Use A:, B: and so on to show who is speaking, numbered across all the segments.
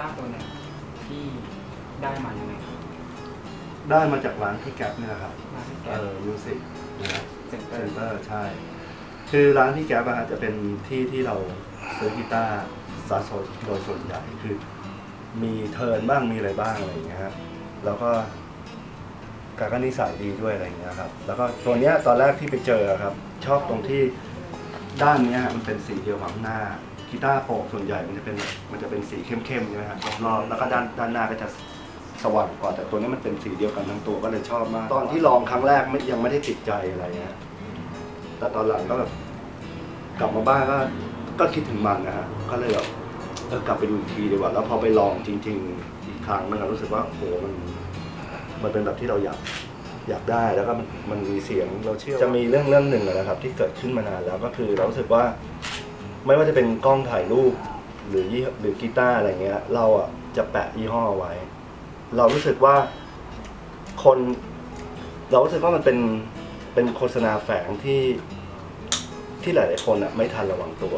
A: ต้าตัวไหนที่ได้มา
B: อย่างไงครับ
A: ได้มาจากร้านที่แก๊ปนี่แหละครับ
B: มาที่แก
A: เออยูวสิกนะรับ
B: เซ็นเตอ
A: น
B: ร์
A: เตอใช่ คือร้านที่แก๊ปอะฮะจะเป็นที่ที่เราซื้อกีตาร์สะสมโดยส่วนใหญ่คือ มีเทิร์นบ้างมีอะไรบ้างอะไรอย่างเงี้ยครับแล้วก็การก็นิสัยดีด้วยอะไรอย่างเงี้ยครับ แล้วก็ตัวเนี้ยตอนแรกที่ไปเจอครับ ชอบตรงที่ด้านเนี้ยฮะมันเป็นสีเดียวกับงหน้า กีตาร์โปกส่วนใหญ่มันจะเป็นมันจะเป็นสีเข้มๆใช่ไหมครับรอบๆแล้วก็ด้านด้านหน้าก็จะสว่างกว่าแต่ตัวนี้มันเป็นสีเดียวกันทั้งตัวก็เลยชอบมาก ตอนที่ลองครั้งแรกไม่ยังไม่ได้ติดใจอะไรเงี้ยแต่ตอนหลังก็แบบกลับมาบ้านก็ก็คิดถึงมันนะฮะก็เลยแบบเออกลับไปดูอีกทีดีกว่า แล้วพอไปลองจริง ๆ อีกครั้งนึงอะรู้สึกว่าโอ้โหมันมันเป็นแบบที่เราอยากอยากได้แล้วก็มันมันมีเสียงเราเชื่อจะมีเรื่องเรื่องหนึ่งอะนะครับ ที่เกิดขึ้นมานานแล้วก็คือเรารู้สึกว่า ไม่ว่าจะเป็นกล้องถ่ายรูปหรือยี่หรือกีตาร์อะไรเงี้ย เราอะจะแปะยี่ห้อไว้ เรารู้สึกว่าคน เรารู้สึกว่ามันเป็นเป็นโฆษณาแฝงที่ที่หลาย ๆ คนอะไม่ทันระวังตัว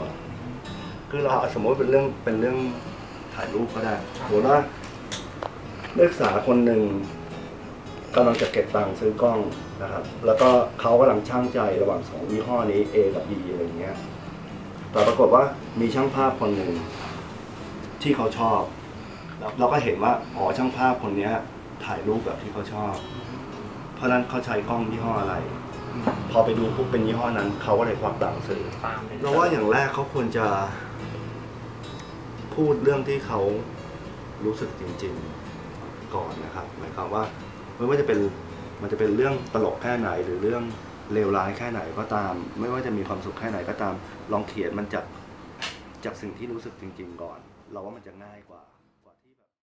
A: คือเราสมมติเป็นเรื่องเป็นเรื่องถ่ายรูปก็ได้สมมติว่านักศึกษาคนหนึ่งกำลังจะเก็บตังค์ซื้อกล้องนะครับ แล้วก็เขากำลังช่างใจระหว่างสองยี่ห้อนี้ A กับ B อะไรเงี้ย แต่ปรากฏว่ามีช่างภาพคนหนึ่งที่เขาชอบ เราก็เห็นว่าอ๋อช่างภาพคนเนี้ย ถ่ายรูปแบบที่เขาชอบ เพราะฉะนั้นเขาใช้กล้องยี่ห้ออะไร พอไปดูปุ๊บเป็นยี่ห้อนั้น เขาก็เลยควักตังค์ซื้อ
B: ตามเลย
A: เราว่าอย่างแรกเขาควรจะ พูดเรื่องที่เขารู้สึกจริง ๆก่อนนะครับ หมายความว่าไม่ว่าจะเป็นมันจะเป็นเรื่องตลกแค่ไหนหรือเรื่อง เลวร้ายแค่ไหนก็ตาม ไม่ว่าจะมีความสุขแค่ไหนก็ตาม ลองเขียนมันจากจากสิ่งที่รู้สึกจริง ๆ ก่อน เราว่ามันจะง่ายกว่า